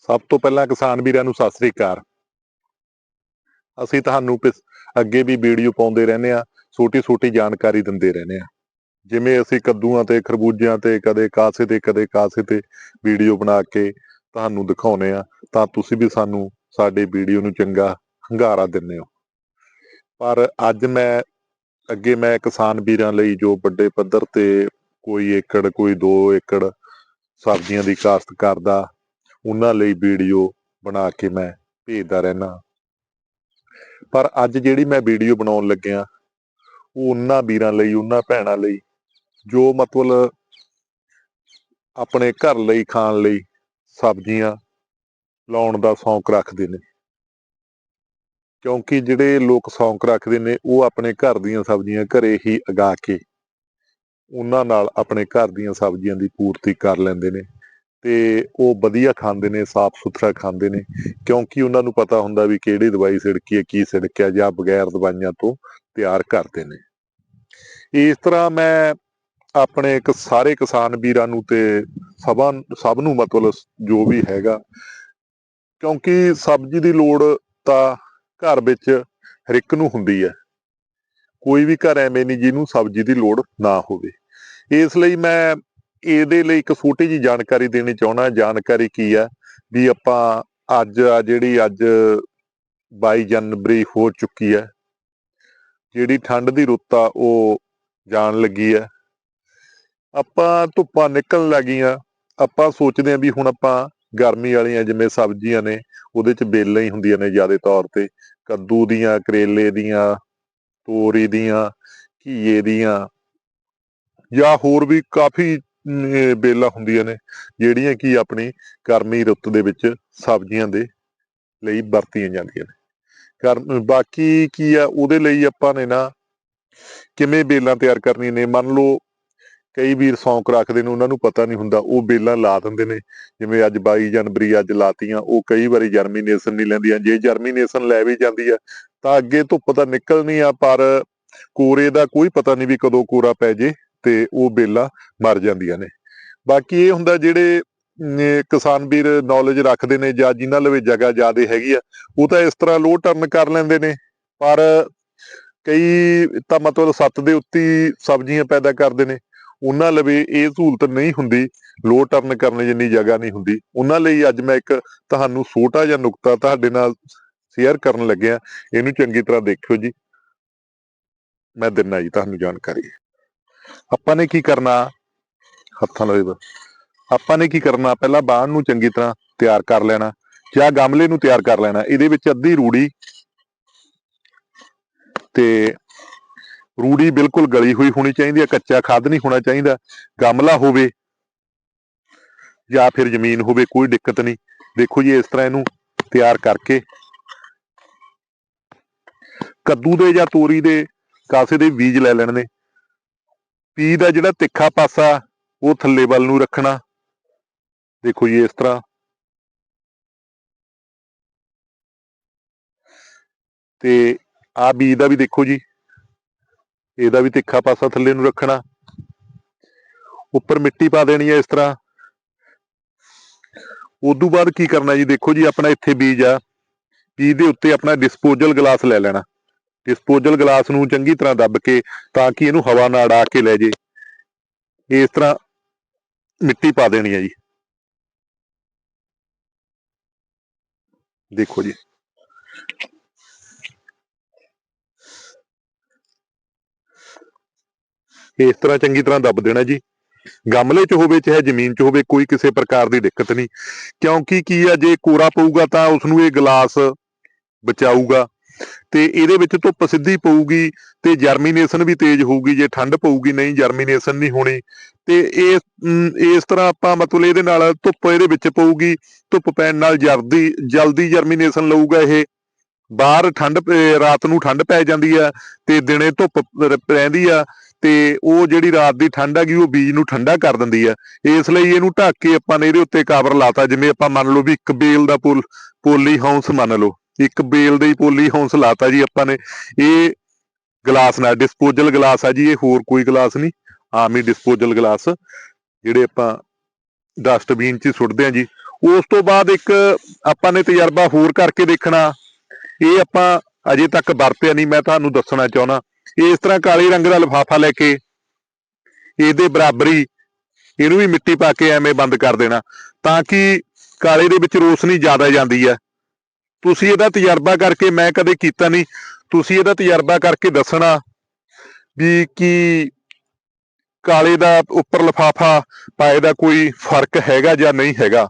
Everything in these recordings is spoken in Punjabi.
ਸਭ ਤੋਂ ਪਹਿਲਾਂ ਕਿਸਾਨ ਵੀਰਾਂ ਨੂੰ ਸਤਿ ਸ੍ਰੀ ਅਕਾਲ। ਅਸੀਂ ਤੁਹਾਨੂੰ ਪਿਸ- ਅੱਗੇ ਵੀ ਵੀਡੀਓ ਪਾਉਂਦੇ ਰਹਿੰਦੇ ਆ ਛੋਟੀ ਛੋਟੀ ਜਾਣਕਾਰੀ ਦਿੰਦੇ ਰਹਿੰਦੇ ਆ ਜਿਵੇਂ ਅਸੀਂ ਕੱਦੂਆਂ ਤੇ, ਖਰਬੂਜਿਆਂ ਤੇ, ਕਦੇ ਕਾਸੇ ਤੇ, ਕਦੇ ਕਾਸੇ ਤੇ ਵੀਡੀਓ ਬਣਾ ਕੇ ਤੁਹਾਨੂੰ ਦਿਖਾਉਨੇ ਆ ਤਾਂ ਤੁਸੀਂ ਵੀ ਸਾਨੂੰ ਸਾਡੇ ਵੀਡੀਓ ਨੂੰ ਚੰਗਾ ਹੰਗਾਰਾ ਦਿੰਦੇ ਹੋ। ਪਰ ਅੱਜ ਮੈਂ, ਅੱਗੇ ਮੈਂ ਕਿਸਾਨ ਵੀਰਾਂ ਲਈ ਜੋ ਵੱਡੇ ਪੱਧਰ ਤੇ ਕੋਈ ਏਕੜ, ਕੋਈ 2 ਏਕੜ ਸਬਜ਼ੀਆਂ ਦੀ ਕਾਸ਼ਤ ਕਰਦਾ ਉਹਨਾਂ ਲਈ ਵੀਡੀਓ ਬਣਾ ਕੇ ਮੈਂ ਭੇਜਦਾ ਰਹਿਣਾ ਪਰ ਅੱਜ ਜਿਹੜੀ ਮੈਂ ਵੀਡੀਓ ਬਣਾਉਣ ਲੱਗਿਆ, ਉਹ ਉਹਨਾਂ ਵੀਰਾਂ ਲਈ, ਉਹਨਾਂ ਭੈਣਾਂ ਲਈ, ਜੋ ਮਤਲਬ ਆਪਣੇ ਘਰ ਲਈ ਖਾਣ ਲਈ ਸਬਜ਼ੀਆਂ ਲਾਉਣ ਦਾ ਸ਼ੌਂਕ ਰੱਖਦੇ ਨੇ। ਕਿਉਂਕਿ ਜਿਹੜੇ ਲੋਕ ਸ਼ੌਂਕ ਰੱਖਦੇ ਨੇ, ਉਹ ਆਪਣੇ ਘਰ ਦੀਆਂ ਸਬਜ਼ੀਆਂ ਘਰੇ ਹੀ ਉਗਾ ਕੇ, ਉਹਨਾਂ ਨਾਲ ਆਪਣੇ ਘਰ ਦੀਆਂ ਸਬਜ਼ੀਆਂ ਦੀ ਪੂਰਤੀ ਕਰ ਲੈਂਦੇ ਨੇ। ਤੇ ਉਹ ਵਧੀਆ ਖਾਂਦੇ ਨੇ, ਸਾਫ਼ ਸੁਥਰਾ ਖਾਂਦੇ ਨੇ। ਕਿਉਂਕਿ ਉਹਨਾਂ ਨੂੰ ਪਤਾ ਹੁੰਦਾ ਵੀ ਕਿਹੜੀ ਦਵਾਈ ਸਿੜਕੀ ਹੈ, ਕੀ ਛਿੜਕਿਆ ਜਾਂ ਬਗੈਰ ਦਵਾਈਆਂ ਤੋਂ ਤਿਆਰ ਕਰਦੇ ਨੇ। ਇਸ ਤਰ੍ਹਾਂ ਮੈਂ ਆਪਣੇ ਇੱਕ ਸਾਰੇ ਕਿਸਾਨ ਵੀਰਾਂ ਨੂੰ ਤੇ ਸਭਾ, ਸਭ ਨੂੰ ਮਤਲਬ ਜੋ ਵੀ ਹੈਗਾ, ਕਿਉਂਕਿ ਸਬਜ਼ੀ ਦੀ ਲੋੜ ਤਾਂ ਘਰ ਵਿੱਚ ਹਰ ਇੱਕ ਨੂੰ ਹੁੰਦੀ ਹੈ। ਕੋਈ ਵੀ ਘਰ ਐਵੇਂ ਨਹੀਂ ਜਿਹਨੂੰ ਸਬਜ਼ੀ ਦੀ ਲੋੜ ਨਾ ਹੋਵੇ। ਇਸ ਲਈ ਮੈਂ ਇਹਦੇ ਲਈ ਇੱਕ ਛੋਟੀ ਜੀ ਜਾਣਕਾਰੀ ਦੇਣੀ ਚਾਹਣਾ ਜਾਣਕਾਰੀ ਕੀ ਆ ਵੀ ਆਪਾਂ ਅੱਜ ਆ ਜਿਹੜੀ ਅੱਜ 22 ਜਨਵਰੀ ਹੋ ਚੁੱਕੀ ਹੈ, ਜਿਹੜੀ ਠੰਡ ਦੀ ਰੁੱਤ ਆ, ਉਹ ਜਾਣ ਲੱਗੀ ਹੈ। ਆਪਾਂ ਧੁੱਪਾਂ ਨਿਕਲਣ ਲੱਗੀਆਂ, ਆਪਾਂ ਸੋਚਦੇ ਹਾਂ ਵੀ ਹੁਣ ਆਪਾਂ ਗਰਮੀ ਵਾਲੀਆਂ ਜਿਵੇਂ ਸਬਜ਼ੀਆਂ ਨੇ, ਉਹਦੇ ਚ ਬੇਲਾਂ ਹੀ ਹੁੰਦੀਆਂ ਨੇ ਜ਼ਿਆਦਾ ਤੌਰ ਤੇ। ਕੱਦੂ ਦੀਆਂ, ਕਰੇਲੇ ਦੀਆਂ, ਤੋਰੀ ਦੀਆਂ, ਘੀਏ ਦੀਆਂ, ਜਾਂ ਹੋਰ ਵੀ ਕਾਫੀ ਬੇਲਾਂ ਹੁੰਦੀਆਂ ਨੇ, ਜਿਹੜੀਆਂ ਕਿ ਆਪਣੀ ਗਰਮੀ ਰੁੱਤ ਦੇ ਵਿੱਚ ਸਬਜ਼ੀਆਂ ਦੇ ਲਈ ਵਰਤੀਆਂ ਜਾਂਦੀਆਂ ਨੇ। ਗਰਮ ਬਾਕੀ ਕੀ ਆ, ਉਹਦੇ ਲਈ ਆਪਾਂ ਨੇ ਨਾ ਕਿਵੇਂ ਬੇਲਾਂ ਤਿਆਰ ਕਰਨੀਆਂ ਨੇ? ਮੰਨ ਲਓ, ਕਈ ਵੀਰ ਸ਼ੌਂਕ ਰੱਖਦੇ ਨੇ, ਉਹਨਾਂ ਨੂੰ ਪਤਾ ਨਹੀਂ ਹੁੰਦਾ, ਉਹ ਬੇਲਾਂ ਲਾ ਦਿੰਦੇ ਨੇ। ਜਿਵੇਂ ਅੱਜ 22 ਜਨਵਰੀ ਅੱਜ ਲਾਤੀਆਂ, ਉਹ ਕਈ ਵਾਰੀ ਜਰਮੀਨੇਸ਼ਨ ਨਹੀਂ ਲੈਂਦੀਆਂ। ਜੇ ਜਰਮੀਨੇਸ਼ਨ ਲੈ ਵੀ ਜਾਂਦੀ ਆ, ਤਾਂ ਅੱਗੇ ਧੁੱਪ ਤਾਂ ਨਿਕਲਣੀ ਆ, ਪਰ ਕੋਰੇ ਦਾ ਕੋਈ ਪਤਾ ਨਹੀਂ ਵੀ ਕਦੋਂ ਕੋਰਾ ਪੈ ਜੇ। ਤੇ ਉਹ ਬੇਲਾਂ ਮਰ ਜਾਂਦੀਆਂ ਨੇ। ਬਾਕੀ ਇਹ ਹੁੰਦਾ ਜਿਹੜੇ ਕਿਸਾਨ ਵੀਰ ਨੌਲੇਜ ਰੱਖਦੇ ਨੇ ਜਾਂ ਜਿਨ੍ਹਾਂ ਲਵੇ ਜਗ੍ਹਾ ਜ਼ਿਆਦੇ ਹੈਗੀ ਆ, ਉਹ ਤਾਂ ਇਸ ਤਰ੍ਹਾਂ ਲੋ ਟਰਨ ਕਰ ਲੈਂਦੇ ਨੇ। ਪਰ ਕਈ ਤਾਂ ਮਤਲਬ ਸੱਤ ਦੇ ਉੱਤੇ ਸਬਜ਼ੀਆਂ ਪੈਦਾ ਕਰਦੇ ਨੇ। ਉਹਨਾਂ ਲਵੇ ਇਹ ਸਹੂਲਤ ਨਹੀਂ ਹੁੰਦੀ ਲੋ ਟਰਨ ਕਰਨ ਜਿੰਨੀ ਜਗ੍ਹਾ ਨਹੀਂ ਹੁੰਦੀ। ਉਹਨਾਂ ਲਈ ਅੱਜ ਮੈਂ ਇੱਕ ਤੁਹਾਨੂੰ ਛੋਟਾ ਜਿਹਾ ਨੁਕਤਾ ਤੁਹਾਡੇ ਨਾਲ ਸ਼ੇਅਰ ਕਰਨ ਲੱਗਿਆ। ਇਹਨੂੰ ਚੰਗੀ ਤਰ੍ਹਾਂ ਦੇਖਿਓ ਜੀ। ਮੈਂ ਦਿੰਨਾ ਜੀ ਤੁਹਾਨੂੰ ਜਾਣਕਾਰੀ। ਆਪਾਂ ਨੇ ਕੀ ਕਰਨਾ? ਹੱਥਾਂ ਨਾਲ ਇਹਦਾ। ਆਪਾਂ ਨੇ ਕੀ ਕਰਨਾ? ਪਹਿਲਾਂ ਬਾਣ ਨੂੰ ਚੰਗੀ ਤਰ੍ਹਾਂ ਤਿਆਰ ਕਰ ਲੈਣਾ, ਜਾਂ ਗਮਲੇ ਨੂੰ ਤਿਆਰ ਕਰ ਲੈਣਾ। ਇਹਦੇ ਵਿੱਚ ਅੱਧੀ ਰੂੜੀ ਤੇ ਰੂੜੀ ਬਿਲਕੁਲ ਗਲੀ ਹੋਈ ਹੋਣੀ ਚਾਹੀਦੀ ਹੈ, ਕੱਚਾ ਖਾਦ ਨਹੀਂ ਹੋਣਾ ਚਾਹੀਦਾ। ਗਮਲਾ ਹੋਵੇ ਜਾਂ ਫਿਰ ਜ਼ਮੀਨ ਹੋਵੇ, ਕੋਈ ਦਿੱਕਤ ਨਹੀਂ। ਦੇਖੋ ਜੀ, ਇਸ ਤਰ੍ਹਾਂ ਇਹਨੂੰ ਤਿਆਰ ਕਰਕੇ ਕੱਦੂ ਦੇ ਜਾਂ ਤੋਰੀ ਦੇ ਕਾਸੇ ਦੇ ਬੀਜ ਲੈ ਲੈਣੇ ਨੇ। ਪੀ ਦਾ ਜਿਹੜਾ ਤਿੱਖਾ ਪਾਸਾ, ਉਹ ਥੱਲੇ ਵੱਲ ਨੂੰ ਰੱਖਣਾ। ਦੇਖੋ ਜੀ ਇਸ ਤਰ੍ਹਾਂ। ਤੇ ਆ ਬੀਜ ਦਾ ਵੀ ਦੇਖੋ ਜੀ। ਇਹਦਾ ਵੀ ਤਿੱਖਾ ਪਾਸਾ ਥੱਲੇ ਨੂੰ ਰੱਖਣਾ। ਉੱਪਰ ਮਿੱਟੀ ਪਾ ਦੇਣੀ ਹੈ ਇਸ ਤਰ੍ਹਾਂ। ਉਦੋਂ ਬਾਅਦ ਕੀ ਕਰਨਾ ਜੀ? ਦੇਖੋ ਜੀ, ਆਪਣਾ ਇੱਥੇ ਬੀਜ ਆ। ਬੀਜ ਦੇ ਉੱਤੇ ਆਪਣਾ ਡਿਸਪੋਜ਼ਲ ਗਲਾਸ ਲੈ ਲੈਣਾ। ਡਿਸਪੋਜ਼ਲ ਗਲਾਸ ਨੂੰ ਚੰਗੀ ਤਰ੍ਹਾਂ ਦੱਬ ਕੇ ਤਾਂ ਕਿ ਇਹਨੂੰ ਹਵਾ ਨਾਲ ਅੜਾ ਕੇ ਲੈ ਜੇ। ਇਸ ਤਰ੍ਹਾਂ ਮਿੱਟੀ ਪਾ ਦੇਣੀ ਹੈ ਜੀ। ਦੇਖੋ ਜੀ। ਇਸ ਤਰ੍ਹਾਂ ਚੰਗੀ ਤਰ੍ਹਾਂ ਦੱਬ ਦੇਣਾ ਜੀ। ਗਮਲੇ 'ਚ ਹੋਵੇ ਚਾਹੇ ਜ਼ਮੀਨ 'ਚ ਹੋਵੇ ਕੋਈ ਕਿਸੇ ਪ੍ਰਕਾਰ ਦੀ ਦਿੱਕਤ ਨਹੀਂ। ਕਿਉਂਕਿ ਕੀ ਆ, ਜੇ ਕੋਰਾ ਪਊਗਾ ਤਾਂ ਉਸ ਨੂੰ ਇਹ ਗਲਾਸ ਬਚਾਊਗਾ। ਤੇ ਇਹਦੇ ਵਿੱਚ ਧੁੱਪ ਸਿੱਧੀ ਪਊਗੀ ਤੇ ਜਰਮੀਨੇਸ਼ਨ ਵੀ ਤੇਜ਼ ਹੋਊਗੀ, ਜੇ ਠੰਡ ਪਊਗੀ ਨਹੀਂ ਜਰਮੀਨੇਸ਼ਨ ਨਹੀਂ ਹੋਣੀ। ਤੇ ਇਹ ਇਸ ਤਰ੍ਹਾਂ ਆਪਾਂ ਮਤਲਬ ਇਹਦੇ ਨਾਲ ਧੁੱਪ ਇਹਦੇ ਵਿੱਚ ਪਊਗੀ, ਧੁੱਪ ਪੈਣ ਨਾਲ ਜਲਦੀ ਜਲਦੀ ਜਰਮੀਨੇਸ਼ਨ ਲਊਗਾ ਇਹ। ਬਾਹਰ ਠੰਡ ਰਾਤ ਨੂੰ ਠੰਡ ਪੈ ਜਾਂਦੀ ਆ ਤੇ ਦਿਨੇ ਧੁੱਪ ਰਹਿੰਦੀ ਆ ਤੇ ਉਹ ਜਿਹੜੀ ਰਾਤ ਦੀ ਠੰਡ ਹੈਗੀ ਉਹ ਬੀਜ ਨੂੰ ਠੰਡਾ ਕਰ ਦਿੰਦੀ ਆ। ਇਸ ਲਈ ਇਹਨੂੰ ਢੱਕ ਕੇ ਆਪਾਂ ਨੇ ਇਹਦੇ ਉੱਤੇ ਕਵਰ ਲਾਤਾ, ਜਿਵੇਂ ਆਪਾਂ ਮੰਨ ਲਓ ਵੀ ਇੱਕ ਬੇਲ ਦਾ ਪੁਲ, ਪੋਲੀ ਹਾਊਸ ਮੰਨ ਲਓ। ਇੱਕ ਬੇਲ ਦੇ ਹੀ ਪੋਲੀ ਹਾਊਸ ਲਾਤਾ ਜੀ ਆਪਾਂ ਨੇ। ਇਹ ਗਲਾਸ ਨਾਲ ਡਿਸਪੋਜ਼ਲ ਗਲਾਸ ਆ ਜੀ, ਇਹ ਹੋਰ ਕੋਈ ਗਲਾਸ ਨਹੀਂ, ਆਮ ਹੀ ਡਿਸਪੋਜ਼ਲ ਗਲਾਸ, ਜਿਹੜੇ ਆਪਾਂ ਡਸਟਬੀਨ 'ਚ ਸੁੱਟਦੇ ਆ ਜੀ। ਉਸ ਤੋਂ ਬਾਅਦ ਇੱਕ ਆਪਾਂ ਨੇ ਤਜਰਬਾ ਹੋਰ ਕਰਕੇ ਦੇਖਣਾ। ਇਹ ਆਪਾਂ ਅਜੇ ਤੱਕ ਵਰਤਿਆ ਨਹੀਂ, ਮੈਂ ਤੁਹਾਨੂੰ ਦੱਸਣਾ ਚਾਹੁੰਦਾ। ਇਸ ਤਰ੍ਹਾਂ ਕਾਲੇ ਰੰਗ ਦਾ ਲਿਫਾਫਾ ਲੈ ਕੇ, ਇਹਦੇ ਬਰਾਬਰੀ ਇਹਨੂੰ ਵੀ ਮਿੱਟੀ ਪਾ ਕੇ ਐਵੇਂ ਬੰਦ ਕਰ ਦੇਣਾ, ਤਾਂ ਕਿ ਕਾਲੇ ਦੇ ਵਿੱਚ ਰੋਸ਼ਨੀ ਜ਼ਿਆਦਾ ਜਾਂਦੀ ਹੈ। ਤੁਸੀਂ ਇਹਦਾ ਤਜਰਬਾ ਕਰਕੇ ਮੈਂ ਕਦੇ ਕੀਤਾ ਨਹੀਂ। ਤੁਸੀਂ ਇਹਦਾ ਤਜਰਬਾ ਕਰਕੇ ਦੱਸਣਾ ਵੀ ਕੀ ਕਾਲੇ ਦਾ ਉੱਪਰ ਲਿਫਾਫਾ ਪਾਏ ਦਾ ਕੋਈ ਫ਼ਰਕ ਹੈਗਾ ਜਾਂ ਨਹੀਂ ਹੈਗਾ।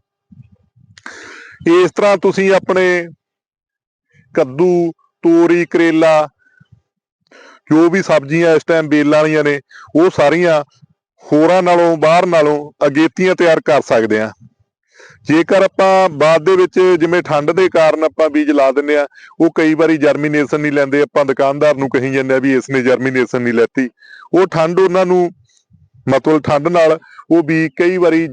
ਇਸ ਤਰ੍ਹਾਂ ਤੁਸੀਂ ਆਪਣੇ ਕੱਦੂ, ਤੋਰੀ, ਕਰੇਲਾ, ਜੋ ਵੀ ਸਬਜ਼ੀਆਂ ਇਸ ਟਾਈਮ ਬੇਲਾਂ ਵਾਲੀਆਂ ਨੇ, ਉਹ ਸਾਰੀਆਂ ਹੋਰਾਂ ਨਾਲੋਂ, ਬਾਹਰ ਨਾਲੋਂ ਅਗੇਤੀਆਂ ਤਿਆਰ ਕਰ ਸਕਦੇ ਆ ਜੇਕਰ ਆਪਾਂ ਬਾਅਦ ਦੇ ਵਿੱਚ ਜਿਵੇਂ ਠੰਡ ਦੇ ਕਾਰਨ ਆਪਾਂ ਬੀਜ ਲਾ ਦਿੰਨੇ ਆ ਉਹ ਕਈ ਵਾਰੀ ਜਰਮੀਨੇਸ਼ਨ ਨਹੀਂ ਲੈਂਦੇ, ਆਪਾਂ ਦੁਕਾਨਦਾਰ ਨੂੰ ਕਹੀ ਜਾਂਦੇ ਆ ਵੀ ਇਸ ਨੇ ਜਰਮੀਨੇਸ਼ਨ ਨਹੀਂ ਲੈਤੀ। ਉਹ ਠੰਡ ਉਹਨਾਂ ਨੂੰ, ਮਤਲਬ ਠੰਡ ਨਾਲ ਉਹ ਵੀ ਕਈ ਵਾਰੀ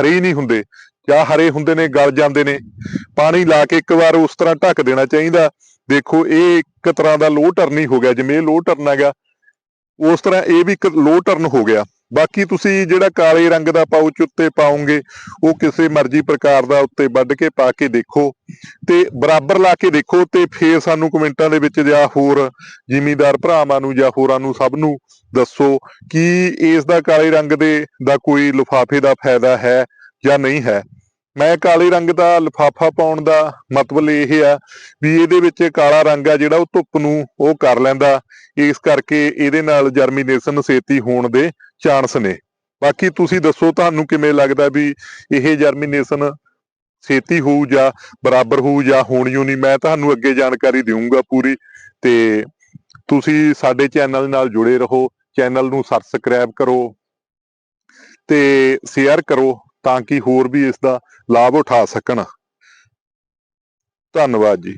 ਹਰੇ ਹੀ ਨਹੀਂ ਹੁੰਦੇ, ਜਾਂ ਹਰੇ ਹੁੰਦੇ ਨੇ, ਗਲ ਜਾਂਦੇ ਨੇ। ਪਾਣੀ ਲਾ ਕੇ ਇੱਕ ਵਾਰ ਉਸ ਤਰ੍ਹਾਂ ਢੱਕ ਦੇਣਾ ਚਾਹੀਦਾ। ਦੇਖੋ, ਇਹ ਇੱਕ ਤਰ੍ਹਾਂ ਦਾ ਲੋ ਟਰਨ ਹੀ ਹੋ ਗਿਆ। ਜਿਵੇਂ ਇਹ ਲੋ ਟਰਨ ਹੈਗਾ ਉਸ ਤਰ੍ਹਾਂ ਇਹ ਵੀ ਇੱਕ ਲੋ ਟਰਨ ਹੋ ਗਿਆ। ਬਾਕੀ ਤੁਸੀਂ ਜਿਹੜਾ ਕਾਲੇ ਰੰਗ ਦਾ ਪਾਉਚ ਉੱਤੇ ਪਾਉਂਗੇ ਉਹ ਕਿਸੇ ਮਰਜ਼ੀ ਪ੍ਰਕਾਰ ਦਾ ਉੱਤੇ ਵੱਢ ਕੇ ਪਾ ਕੇ ਦੇਖੋ ਤੇ ਬਰਾਬਰ ਲਾ ਕੇ ਦੇਖੋ ਤੇ ਫੇਰ ਸਾਨੂੰ ਕਮੈਂਟਾਂ ਦੇ ਵਿੱਚ ਜਾਂ ਹੋਰ ਜਿਮੀਦਾਰ ਭਰਾਵਾਂ ਨੂੰ ਜਾਂ ਹੋਰਾਂ ਨੂੰ ਸਭ ਨੂੰ ਦੱਸੋ ਕਿ ਇਸ ਦਾ ਕਾਲੇ ਰੰਗ ਦੇ ਦਾ ਕੋਈ ਲਿਫਾਫੇ ਦਾ ਫਾਇਦਾ ਹੈ ਜਾਂ ਨਹੀਂ ਹੈ। ਮੈਂ ਕਾਲੇ ਰੰਗ ਦਾ, ਲਿਫਾਫਾ ਪਾਉਣ ਦਾ ਮਤਲਬ ਇਹ ਆ ਵੀ ਇਹਦੇ ਵਿੱਚ ਕਾਲਾ ਰੰਗ ਆ ਜਿਹੜਾ ਉਹ ਧੁੱਪ ਨੂੰ ਉਹ ਕਰ ਲੈਂਦਾ। ਇਸ ਕਰਕੇ ਇਹਦੇ ਨਾਲ ਜਰਮੀਨੇਸ਼ਨ ਛੇਤੀ ਹੋਣ ਦੇ ਚਾਂਸ ਨੇ। ਬਾਕੀ ਤੁਸੀਂ ਦੱਸੋ ਤੁਹਾਨੂੰ ਕਿਵੇਂ ਲੱਗਦਾ ਵੀ ਇਹ ਜਰਮੀਨੇਸ਼ਨ ਛੇਤੀ ਹੋਊ ਜਾਂ ਬਰਾਬਰ ਹੋਊ ਜਾਂ ਹੋਣੀ ਓ ਨਹੀਂ, ਮੈਂ ਤੁਹਾਨੂੰ ਅੱਗੇ ਜਾਣਕਾਰੀ ਦੇਵਾਂਗਾ ਪੂਰੀ ਤੇ ਤੁਸੀਂ ਸਾਡੇ ਚੈਨਲ ਨਾਲ ਜੁੜੇ ਰਹੋ, ਚੈਨਲ ਨੂੰ ਸਬਸਕ੍ਰਾਈਬ ਕਰੋ ਤੇ ਸ਼ੇਅਰ ਕਰੋ। ਤਾਂ ਕਿ ਹੋਰ ਵੀ ਇਸ ਦਾ ਲਾਭ ਉਠਾ ਸਕਣ। ਧੰਨਵਾਦ ਜੀ।